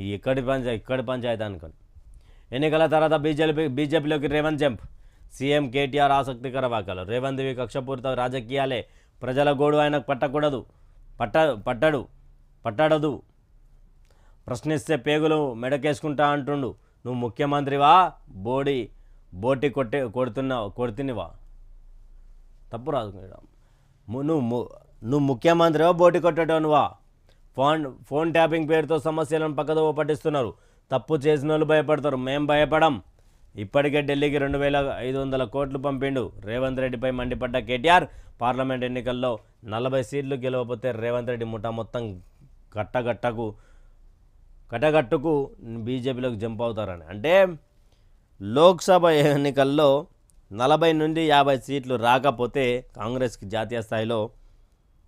ఈ ఇక్కడి పంచాయతీ ఇక్కడి పంచాయతీ అనుకోండి. ఎన్నికల తర్వాత బీజేపీ బీజేపీలోకి రేవంత్ జంప్. సీఎం కేటీఆర్ ఆసక్తికర వ్యాఖ్యలు. రేవంత్వి కక్షపూరిత రాజకీయాలే. ప్రజల గోడు ఆయనకు పట్టకూడదు. పట్ట పట్టడు. పట్టడదు. ప్రశ్నిస్తే పేగులు మెడకేసుకుంటా అంటుండు. నువ్వు ముఖ్యమంత్రివా? బోడి. బోటి కొట్టే కొడుతున్నావు కొడుతునివా? తప్పు రాదు మేడం. ము- నువ్వు నువ్వు ముఖ్యమంత్రివా? బోటి కొట్టేటోనువా? ఫోన్ ఫోన్ ట్యాపింగ్ పేరుతో సమస్యలను పక్కదో పట్టిస్తున్నారు. తప్పు చేసిన వాళ్ళు భయపడతారు. మేం భయపడం. ఇప్పటికే ఢిల్లీకి రెండు వేల ఐదు వందల కోట్లు పంపిండు రేవంత్ రెడ్డిపై మండిపడ్డ కేటీఆర్. పార్లమెంట్ ఎన్నికల్లో నలభై సీట్లు గెలవకపోతే రేవంత్ రెడ్డి ముఠా మొత్తం కట్టగట్టకు కటగట్టుకు బీజేపీలోకి జంప్ అవుతారని. అంటే లోక్సభ ఎన్నికల్లో నలభై నుండి యాభై సీట్లు రాకపోతే కాంగ్రెస్కి జాతీయ స్థాయిలో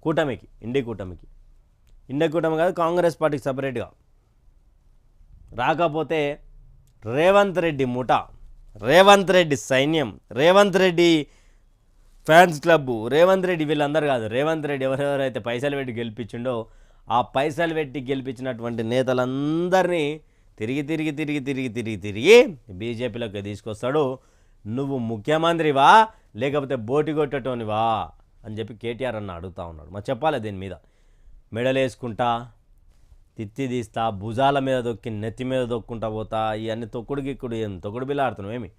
కూటమికి ఇండి కూటమికి ఇండియా కూటమి కాదు కాంగ్రెస్ పార్టీకి సపరేట్గా. రాకపోతే రేవంత్ రెడ్డి ముఠ రేవంత్ రెడ్డి సైన్యం రేవంత్ రెడ్డి ఫ్యాన్స్ క్లబ్ రేవంత్ రెడ్డి వీళ్ళందరూ కాదు రేవంత్ రెడ్డి ఎవరెవరైతే పైసలు పెట్టి గెలిపించిండో ఆ పైసలు పెట్టి గెలిపించినటువంటి నేతలందరినీ తిరిగి తిరిగి తిరిగి తిరిగి తిరిగి తిరిగి బీజేపీలోకి తీసుకొస్తాడు. నువ్వు ముఖ్యమంత్రివా లేకపోతే బోటి కొట్టటోనివా అని చెప్పి కేటీఆర్ అన్న అడుగుతా ఉన్నాడు. మరి చెప్పాలి దీని మీద? మెడలేసుకుంటా తిత్తి తీస్తా భుజాల మీద దొక్కి నెత్తి మీద దొక్కుంటా పోతా ఇవన్నీ తొక్కుడు గిక్కుడు ఏం తొక్కుడు బిల్ల ఏమి?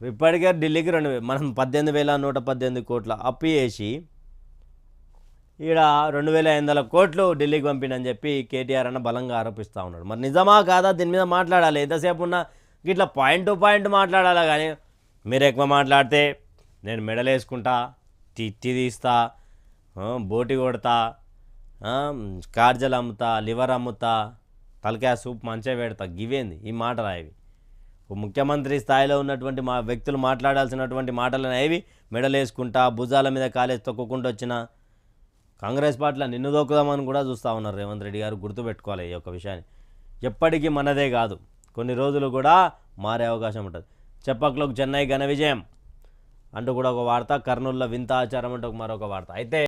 ఇప్పటికే ఢిల్లీకి రెండు మనం పద్దెనిమిది వేల నూట పద్దెనిమిది కోట్ల అప్పు చేసి ఈడ రెండు వేల ఐదు వందల కోట్లు ఢిల్లీకి పంపిణని చెప్పి కేటీఆర్ అన్న బలంగా ఆరోపిస్తూ ఉన్నాడు. మరి నిజమా కాదా? దీని మీద మాట్లాడాలి. ఎంతసేపు ఉన్నా ఇట్లా పాయింట్ టు పాయింట్ మాట్లాడాలా కానీ మీరు ఎక్కువ మాట్లాడితే నేను మెడలేసుకుంటా తిత్తి తీస్తా బోటి కొడతా కార్జలు అమ్ముతా లివర్ అమ్ముతా తలకాయ సూప్ మంచిగా పెడతా గివేంది ఈ మాట రాయవి. ముఖ్యమంత్రి స్థాయిలో ఉన్నటువంటి మా వ్యక్తులు మాట్లాడాల్సినటువంటి మాటలు అనేవి మెడలేసుకుంటా భుజాల మీద కాలేజ్ తొక్కుకుంటూ వచ్చిన కాంగ్రెస్ పార్టీలో నిన్ను దొక్కుదామని కూడా చూస్తూ ఉన్నారు రేవంత్ రెడ్డి గారు గుర్తుపెట్టుకోవాలి ఈ యొక్క విషయాన్ని. ఎప్పటికీ మనదే కాదు. కొన్ని రోజులు కూడా మారే అవకాశం ఉంటుంది. చెప్పక్లోకి చెన్నై ఘన విజయం అంటూ కూడా ఒక వార్త కర్నూలులో వింత ఆచారం అంటూ మరొక వార్త. అయితే